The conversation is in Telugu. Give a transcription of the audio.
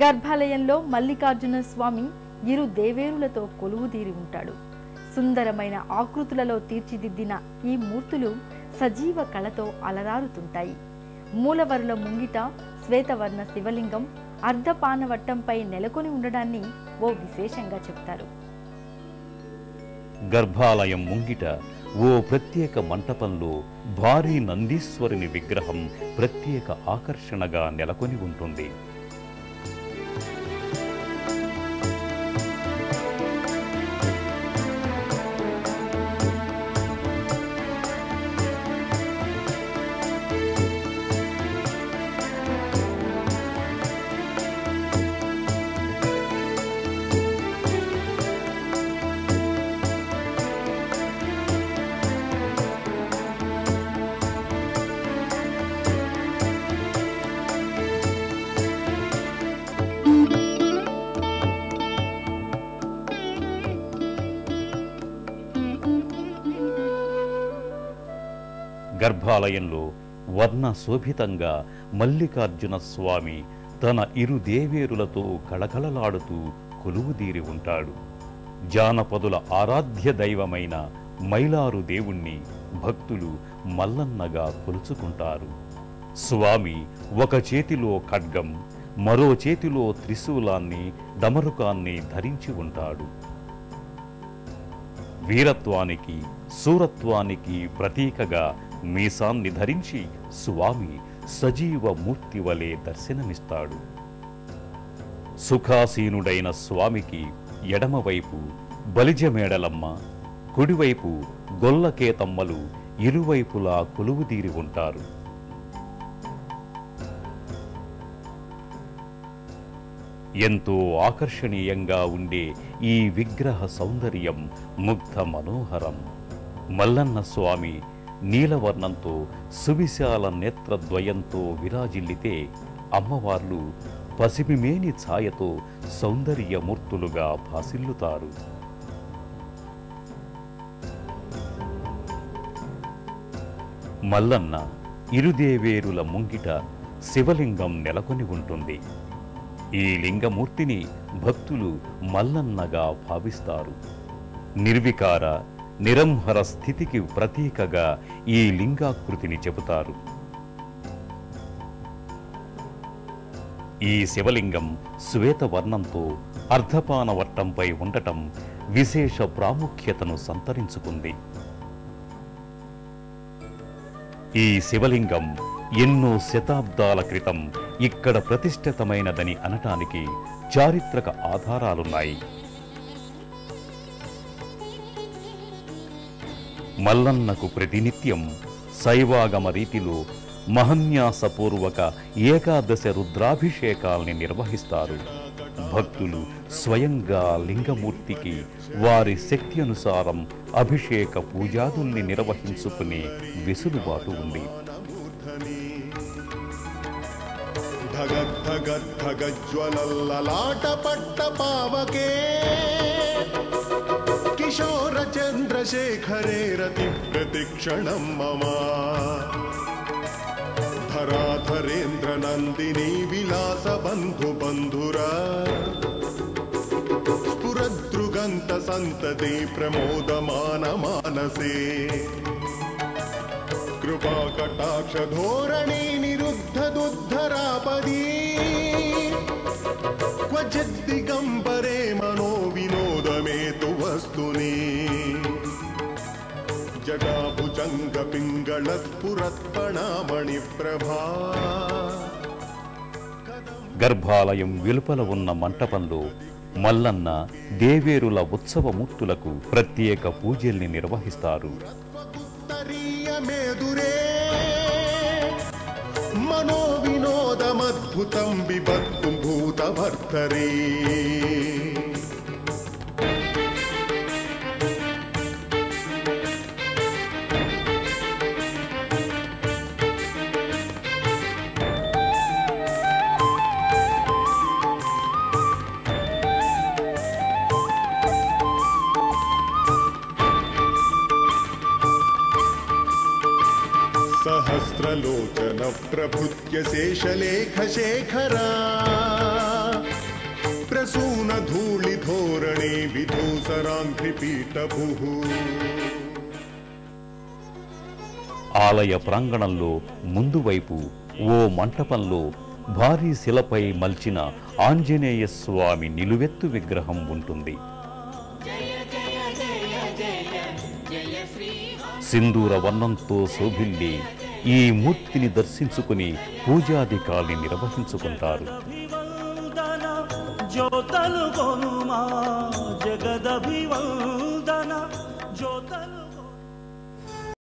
గర్భాలయంలో మల్లికార్జున స్వామి ఇరు దేవేరులతో కొలువుదీరి ఉంటాడు. సుందరమైన ఆకృతులలో తీర్చిదిద్దిన ఈ మూర్తులు సజీవ కళతో అలరారుతుంటాయి. మూలవరుల ముంగిట శ్వేతవర్ణ శివలింగం అర్ధపానవట్టంపై నెలకొని ఉండడాన్ని ఓ విశేషంగా చెప్తారు. గర్భాలయం ముంగిట ఓ ప్రత్యేక మంటపంలో భారీ నందీశ్వరుని విగ్రహం ప్రత్యేక ఆకర్షణగా నెలకొని ఉంటుంది. గర్భాలయంలో వర్ణ శోభితంగా మల్లికార్జున స్వామి తన ఇరు దేవేరులతో కళకళలాడుతూ కొలువుదీరి ఉంటాడు. జానపదుల ఆరాధ్య దైవమైన మైలారు దేవుణ్ణి భక్తులు మల్లన్నగా కొలుచుకుంటారు. స్వామి ఒక చేతిలో ఖడ్గం మరో చేతిలో త్రిశూలాన్ని డమరుకాన్ని ధరించి ఉంటాడు. వీరత్వానికి సూరత్వానికి ప్రతీకగా మీసాన్ని ధరించి స్వామి సజీవ మూర్తి వలె దర్శనమిస్తాడు. సుఖాసీనుడైన స్వామికి ఎడమవైపు బలిజమేడలమ్మ కుడివైపు గొల్లకేతమ్మలు ఇరువైపులా కొలువుదీరి ఉంటారు. ఎంతో ఆకర్షణీయంగా ఉండే ఈ విగ్రహ సౌందర్యం ముగ్ధ మనోహరం. మల్లన్న స్వామి నీలవర్ణంతో సువిశాల నేత్రద్వయంతో విరాజిల్లితే అమ్మవార్లు పసిమిమేని ఛాయతో సౌందర్యమూర్తులుగా భాసిల్లుతారు. మల్లన్న ఇరుదేవేరుల ముంగిట శివలింగం నెలకొని ఉంటుంది. ఈ లింగమూర్తిని భక్తులు మల్లన్నగా భావిస్తారు. నిర్వికార నిరంహర స్థితికి ప్రతీకగా ఈ లింగాకృతిని చెబుతారు. ఈ శివలింగం శ్వేతవర్ణంతో అర్ధపానవట్టంపై ఉండటం విశేష ప్రాముఖ్యతను సంతరించుకుంది. ఈ శివలింగం ఎన్నో శతాబ్దాల క్రితం ఇక్కడ ప్రతిష్ఠితమైనదని అనటానికి చారిత్రక ఆధారాలున్నాయి. మల్లన్నకు ప్రతినిత్యం శైవాగమ రీతిలో మహన్యాసపూర్వక ఏకాదశ రుద్రాభిషేకాల్ని నిర్వహిస్తారు. భక్తులు స్వయంగా లింగమూర్తికి వారి శక్తి అనుసారం అభిషేక పూజాదుల్ని నిర్వహించుకునే వెసులుబాటు ఉంది. ధగద్ధగద్ధగజ్వలల్లలాట పట్ట పావకే किशोरचन्द्रशेखरे रतिप्रतिक्षणं मम। धराधरेन्द्रनन्दिनी विलासबन्धुबन्धुरा। विलास प्रमोदमानमानसे। कृपाकटाक्षधोरणे निरुद्धदुद्धरापदी। क्वचिद्दिगम्बरे मनोवि పింగళ ప్రభా గర్భాలయం వెలుపల ఉన్న మంటపంలో మల్లన్న దేవేరుల ఉత్సవమూర్తులకు ప్రత్యేక పూజల్ని నిర్వహిస్తారు మనోవినోదమద్భుతం మనో వినోదమద్భుతం విభక్తు భూతభర్తరే సహస్రలోచన ప్రభుత్య శేషలేఖ శేఖరా. ప్రసూన ధూళి ధోరణి విధూసరాంధ్రిపీఠభు ఆలయ ప్రాంగణంలో ముందువైపు ఓ మంటపంలో భారీ శిలపై మల్చిన ఆంజనేయ స్వామి నిలువెత్తు విగ్రహం ఉంటుంది. సింధూర వర్ణంతో శోభిల్లి ఈ మూర్తిని దర్శించుకుని పూజాధికాల్ని నిర్వహించుకుంటారు. జ్యోతలు జగదభివందన.